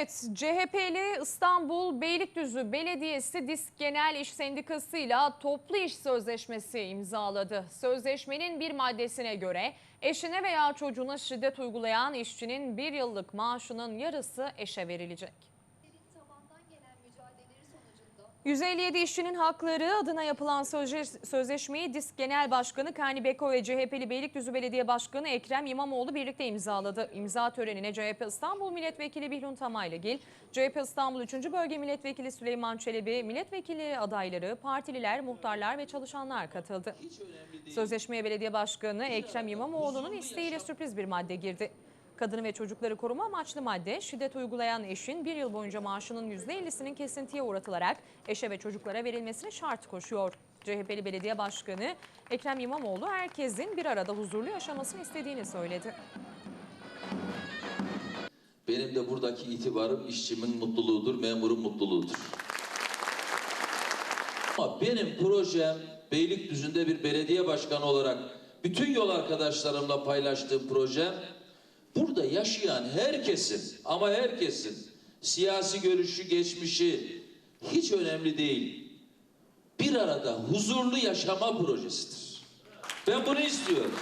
Evet, CHP'li İstanbul Beylikdüzü Belediyesi Disk Genel İş Sendikası ile toplu iş sözleşmesi imzaladı. Sözleşmenin bir maddesine göre eşine veya çocuğuna şiddet uygulayan işçinin bir yıllık maaşının yarısı eşe verilecek. 157 işçinin hakları adına yapılan sözleş- sözleşmeyi Disk Genel Başkanı Kani Beko ve CHP'li Beylikdüzü Belediye Başkanı Ekrem İmamoğlu birlikte imzaladı. İmza törenine CHP İstanbul Milletvekili Bihlun Tamaylıgil, CHP İstanbul 3. Bölge Milletvekili Süleyman Çelebi, milletvekili adayları, partililer, muhtarlar ve çalışanlar katıldı. Sözleşmeye belediye başkanı Ekrem İmamoğlu'nun isteğiyle sürpriz bir madde girdi. Kadını ve çocukları koruma amaçlı madde, şiddet uygulayan eşin bir yıl boyunca maaşının %50'sinin kesintiye uğratılarak eşe ve çocuklara verilmesine şart koşuyor. CHP'li belediye başkanı Ekrem İmamoğlu herkesin bir arada huzurlu yaşamasını istediğini söyledi. Benim de buradaki itibarım işçimin mutluluğudur, memurun mutluluğudur. Ama benim projem Beylikdüzü'nde bir belediye başkanı olarak bütün yol arkadaşlarımla paylaştığım projem burada yaşayan herkesin ama herkesin siyasi görüşü, geçmişi hiç önemli değil. Bir arada huzurlu yaşama projesidir. Ben bunu istiyorum.